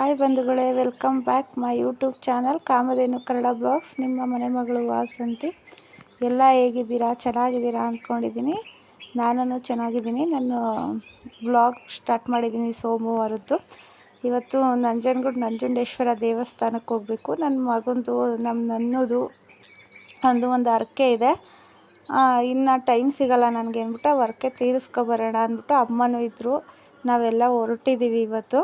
Hi ಬಂಧುಗಳೇ, welcome back my YouTube channel Kamadhenu Kannada blogs. ನಿಮ್ಮ ಮನೆ ಮಗಳು ವಾಸಂತಿ. ಎಲ್ಲ ಹೇಗಿದ್ದೀರಾ? ಚೆನ್ನಾಗಿದ್ದೀರಾ ಅಂದ್ಕೊಂಡಿದ್ದೀನಿ. ನಾನು ಚೆನ್ನಾಗಿದ್ದೀನಿ. ನಾನು ಬ್ಲಾಗ್ ಸ್ಟಾರ್ಟ್ ಮಾಡಿದ್ದೀನಿ ಸೋಮವಾರದ್ದು. ಇವತ್ತು ನಂಜನಗೂಡು ನಂಜುಂಡೇಶ್ವರ ದೇವಸ್ಥಾನಕ್ಕೆ ಹೋಗಬೇಕು. ನನ್ನ ಮಗಂದು ನಮ್ಮ ನನ್ನದು ಒಂದು ಒಂದು ಹರಕೆ ಇದೆ. ಇನ್ನು ಟೈಮ್ ಸಿಗಲ್ಲ ನನಗೆ ಅಂದ್ಬಿಟ್ಟು ಹರಕೆ ತೀರಿಸ್ಕೊಬರೋಣ ಅಂದ್ಬಿಟ್ಟು ಅಮ್ಮನೂ ಇದ್ದರು ನಾವೆಲ್ಲ ಹೊರಟಿದ್ದೀವಿ ಇವತ್ತು.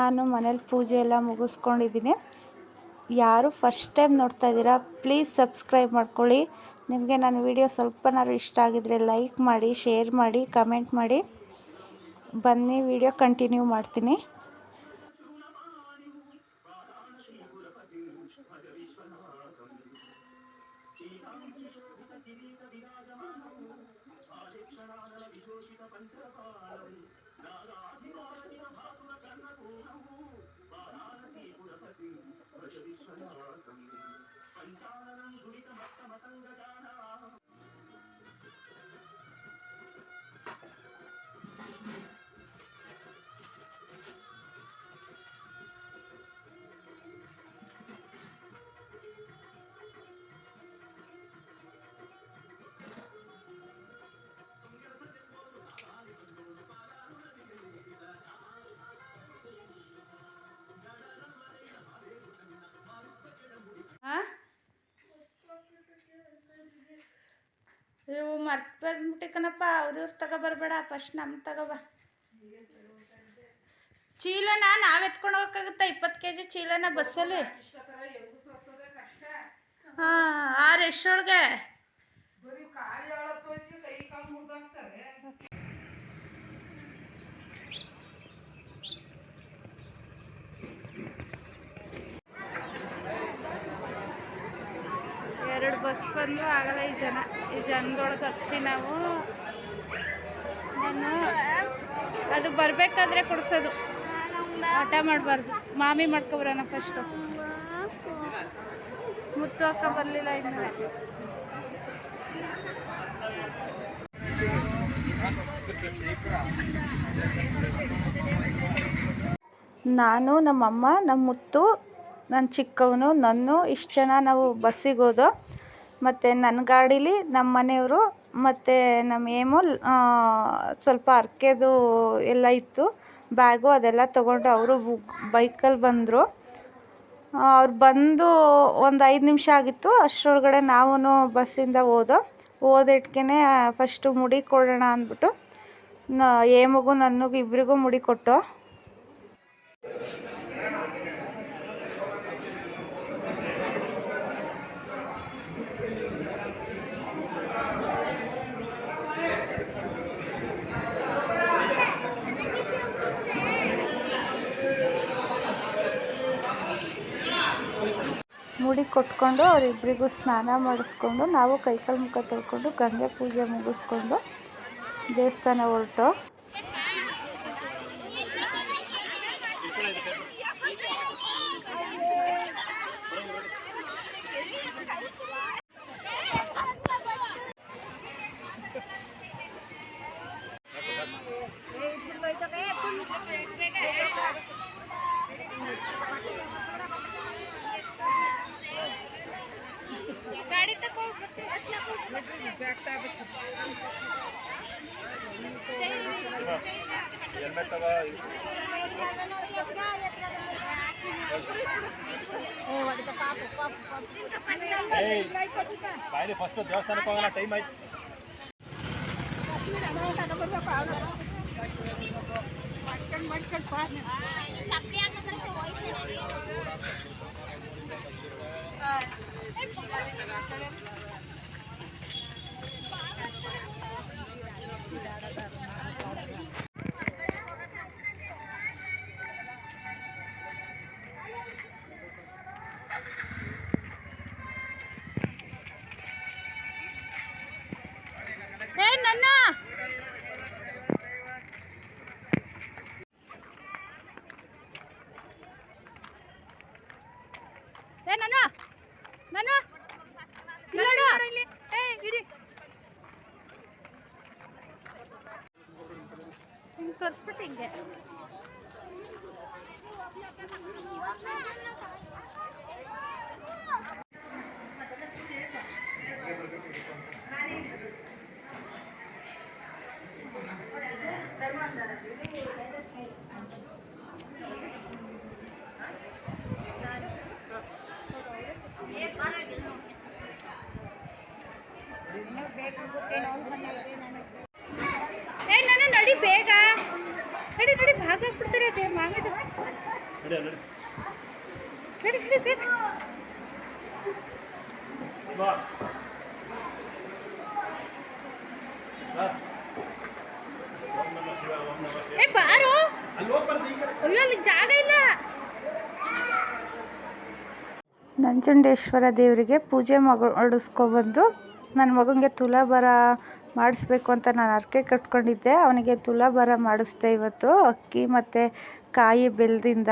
ನಾನು ಮನೇಲಿ ಪೂಜೆ ಎಲ್ಲ ಮುಗಿಸ್ಕೊಂಡಿದ್ದೀನಿ. ಯಾರು ಫಸ್ಟ್ ಟೈಮ್ ನೋಡ್ತಾ ಇದ್ದೀರಾ ಪ್ಲೀಸ್ ಸಬ್ಸ್ಕ್ರೈಬ್ ಮಾಡ್ಕೊಳ್ಳಿ. ನಿಮಗೆ ನನ್ನ ವಿಡಿಯೋ ಸ್ವಲ್ಪನಾದ್ರು ಇಷ್ಟ ಆಗಿದ್ರೆ ಲೈಕ್ ಮಾಡಿ ಶೇರ್ ಮಾಡಿ ಕಮೆಂಟ್ ಮಾಡಿ. ಬನ್ನಿ ವಿಡಿಯೋ ಕಂಟಿನ್ಯೂ ಮಾಡ್ತೀನಿ. ಇವು ಮರ್ತು ಬಂದ್ಬಿಟ್ಟಿಕನಪ್ಪ ಅವ್ರಿವ್ರು ತಗೊಬರ್ಬೇಡ ಫಸ್ಟ್ ನಮ್ಮ ತಗೋಬ ಚೀಲನ ನಾವ್ ಎತ್ಕೊಂಡು ಹೋಗಕ್ಕಾಗುತ್ತಾ? ಇಪ್ಪತ್ತು ಕೆ ಜಿ ಚೀಲನ ಬಸ್ಸಲ್ಲಿ? ಹಾಂ ಆರು ಎಷ್ಟೊಳಗೆ ಎರಡು ಬಸ್ ಬಂದು ಆಗಲ್ಲ, ಈ ಜನ, ಈ ಜನದೊಳಗೆ ಹತ್ತಿ ನಾವು ನಾನು ಅದು ಬರಬೇಕಾದ್ರೆ ಕೊಡಿಸೋದು. ಆಟ ಮಾಡಬಾರ್ದು. ಮಾಮಿ ಮಾಡ್ಕೊಬರೋಣ ಫಸ್ಟು ಮುತ್ತು ಅಕ್ಕ ಬರಲಿಲ್ಲ ಇನ್ನು. ನಾನು, ನಮ್ಮಮ್ಮ ನಮ್ಮ ಮುತ್ತು ನನ್ನ ಚಿಕ್ಕವನು, ನನ್ನ, ಇಷ್ಟು ಜನ ನಾವು ಬಸ್ಸಿಗೆ ಹೋದೋ ಮತ್ತು ನನ್ನ ಗಾಡೀಲಿ ನಮ್ಮ ಮನೆಯವರು ಮತ್ತು ನಮ್ಮ ಏಮು ಸ್ವಲ್ಪ ಹರ್ಕೆದು ಎಲ್ಲ ಇತ್ತು. ಬ್ಯಾಗು ಅದೆಲ್ಲ ತೊಗೊಂಡು ಅವರು ಬೈಕಲ್ಲಿ ಬಂದರು. ಅವ್ರು ಬಂದು ಒಂದು ಐದು ನಿಮಿಷ ಆಗಿತ್ತು. ಅಷ್ಟರೊಳಗಡೆ ನಾವೂ ಬಸ್ಸಿಂದ ಹೋದೋ ಹೋದಿಟ್ಕೆ ಫಸ್ಟು ಮುಡಿ ಕೊಡೋಣ ಅಂದ್ಬಿಟ್ಟು ಏಮಗೂ ನನಗೂ ಇಬ್ಬರಿಗೂ ಮುಡಿ ಕೊಟ್ಟು. ಕೊಟ್ಕೊಂಡು ಅವರಿಬ್ಬರಿಗೂ ಸ್ನಾನ ಮಾಡಿಸ್ಕೊಂಡು ನಾವು ಕೈಕಾಲು ಮುಖ ತೊಳ್ಕೊಂಡು ಗಂಗೆ ಪೂಜೆ ಮುಗಿಸ್ಕೊಂಡು ದೇವಸ್ಥಾನ ಹೊರಟು. ಫಸ್ಟ್ ದೇವಸ್ಥಾನಕ್ಕೆ ಹೋಗೋಣ ಟೈಮ್ ಆಯ್ತು ಮಾಡ್ಕೊಂಡು ತೋರಿಸ್ಬಿಟ್ಟು ಹಿಂಗೆ. ಏ ಬಾ. ಏ ಬಾರೋ. ಅಲ್ಲಿ ಹೋಗ್ಬಾರ್ದು ಈ ಕಡೆ ಅಯ್ಯೋ ಅಲ್ಲಿ ಜಾಗ ಇಲ್ಲ. ನಂಜುಂಡೇಶ್ವರ ದೇವರಿಗೆ ಪೂಜೆ ಮಾಡಿಸ್ಕೊಬಂದು ನನ್ನ ಮಗನಿಗೆ ತುಲಾಭಾರ ಮಾಡಿಸ್ಬೇಕು ಅಂತ ನಾನು ಹರಕೆ ಕಟ್ಕೊಂಡಿದ್ದೆ. ಅವನಿಗೆ ತುಲಾಭಾರ ಮಾಡಿಸ್ದೆ ಇವತ್ತು. ಅಕ್ಕಿ ಮತ್ತು ಕಾಯಿ ಬೆಲ್ಲದಿಂದ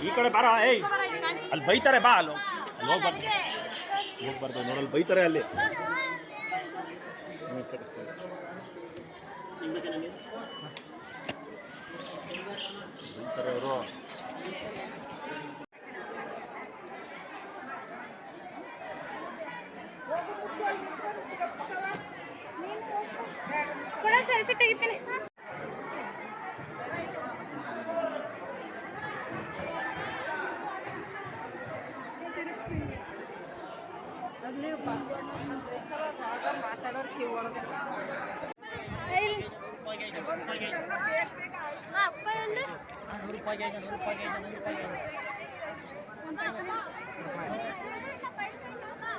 ಈ ಕಡೆ ಬಾರ ಏಯ್. ಅಲ್ಲಿ ಬೈತಾರೆ ಬಾ ಅಲ್ಲಿ ಅಲ್ಲಿ ಹೋಗ್ಬಾರ್ದು ಹೋಗ್ಬಾರ್ದು ನೋಡಲ್ಲಿ ಬೈತಾರೆ ಅಲ್ಲಿ? ಬೈತಾರೆ ಅವರು. ಕೂಡ ಸೆಲ್ಫಿ ತೆಗಿತೀನಿ.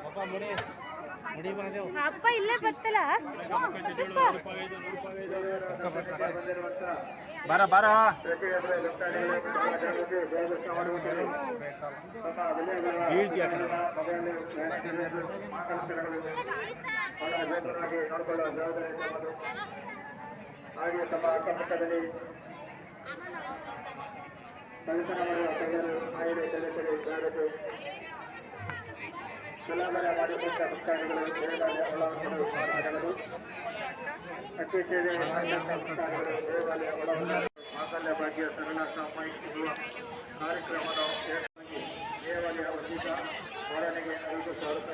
Bapak Munis. ಅಪ್ಪ ಇಲ್ಲೇ ಬರ್ತಲ್ಲ ಬರ ಬರ. ಹಾಗೆ ತಮ್ಮ ಅಕ್ಕಪಕ್ಕದಲ್ಲಿ ಕಳ್ಳರು ಆಯುಧ ಮಾಂಗಲ್ಯ ಭಾಗ್ಯ ಸರಳ ಕಾರ್ಯಕ್ರಮದ ದೇವಾಲಯ ವಸೀತ ವರನಿಗೆ ಐದು ಸಾವಿರ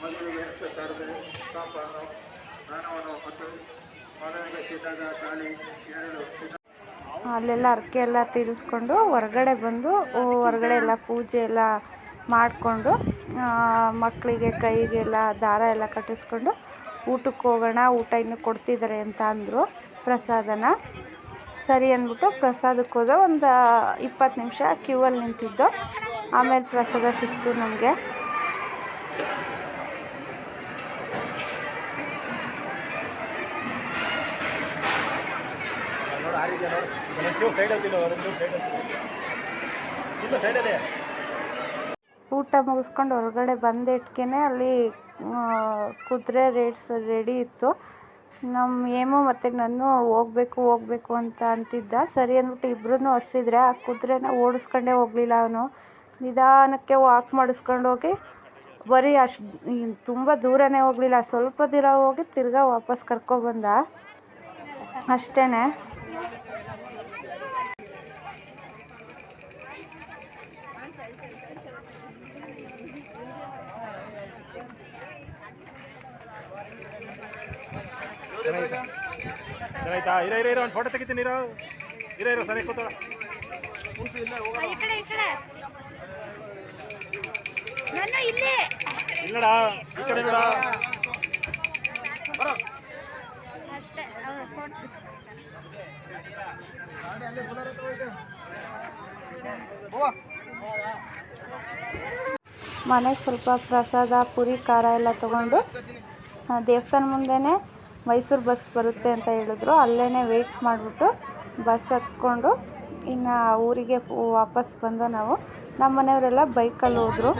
ಮದುವೆಗೆ ಹತ್ತು ಸಾವಿರ ಸ್ನಾನವನ್ನು ಮತ್ತು ಮಗನಿಗೆ ಸಿದ್ಧಾಗ ತಾಳಿ ಎರಡು ಅಲ್ಲೆಲ್ಲ ಹರಕೆ ಎಲ್ಲ ತೀರಿಸ್ಕೊಂಡು ಹೊರಗಡೆ ಬಂದು ಹೊರಗಡೆ ಎಲ್ಲ ಪೂಜೆ ಎಲ್ಲ ಮಾಡಿಕೊಂಡು ಮಕ್ಕಳಿಗೆ ಕೈಗೆಲ್ಲ ದಾರ ಎಲ್ಲ ಕಟ್ಟಿಸ್ಕೊಂಡು ಊಟಕ್ಕೆ ಹೋಗೋಣ, ಊಟ ಇನ್ನು ಕೊಡ್ತಿದ್ದಾರೆ ಅಂತ ಅಂದರು ಪ್ರಸಾದನ. ಸರಿ ಅಂದ್ಬಿಟ್ಟು ಪ್ರಸಾದಕ್ಕೆ ಹೋದ ಒಂದು ಇಪ್ಪತ್ತು ನಿಮಿಷ ಕ್ಯೂವಲ್ಲಿ ನಿಂತಿದ್ದೋ. ಆಮೇಲೆ ಪ್ರಸಾದ ಸಿಕ್ತು ನಮಗೆ. ಸೈಡ್ ಸೈಡ್ ಅಲ್ಲಿ ಊಟ ಮುಗಿಸ್ಕೊಂಡು ಹೊರಗಡೆ ಬಂದಿಟ್ಕೆನೆ ಅಲ್ಲಿ ಕುದುರೆ ರೇಟ್ಸ್ ರೆಡಿ ಇತ್ತು. ನಮ್ಮ ಏಮು ಮತ್ತು ನಾನು ಹೋಗ್ಬೇಕು ಹೋಗ್ಬೇಕು ಅಂತ ಅಂತಿದ್ದ. ಸರಿ ಅಂದ್ಬಿಟ್ಟು ಇಬ್ಬರೂ ಹಸಿದ್ರೆ ಆ ಕುದುರೆನ ಓಡಿಸ್ಕೊಂಡೇ ಹೋಗಲಿಲ್ಲ ಅವನು. ನಿಧಾನಕ್ಕೆ ವಾಕ್ ಮಾಡಿಸ್ಕೊಂಡೋಗಿ ಬರೀ ಅಷ್ಟು ತುಂಬ ದೂರನೇ ಹೋಗಲಿಲ್ಲ. ಸ್ವಲ್ಪ ದೂರ ಹೋಗಿ ತಿರ್ಗಾ ವಾಪಸ್ ಕರ್ಕೊಬಂದ ಅಷ್ಟೇ ಆಯ್ತಾ ಇರ ಇರ ಇರೋ ಒಂದು ಫೋಟೋ ತೆಗಿತೀನಿ ಇರೋ. ಇರ ಇರೋ ಸರಿ ಕೂತ ಇಲ್ಲಡ ಈ ಕಡೆ. ಮನೆಗೆ ಸ್ವಲ್ಪ ಪ್ರಸಾದ ಪುರಿ ಖಾರ ಎಲ್ಲ ತಗೊಂಡು ದೇವಸ್ಥಾನ ಮುಂದೆನೇ ಮೈಸೂರು ಬಸ್ ಬರುತ್ತೆ ಅಂತ ಹೇಳಿದ್ರು. ಅಲ್ಲೇ ವೆಯ್ಟ್ ಮಾಡಿಬಿಟ್ಟು ಬಸ್ ಹತ್ಕೊಂಡು ಇನ್ನು ಊರಿಗೆ ವಾಪಸ್ ಬಂದೋ ನಾವು. ನಮ್ಮ ಮನೆಯವರೆಲ್ಲ ಬೈಕಲ್ಲಿ ಹೋದರು.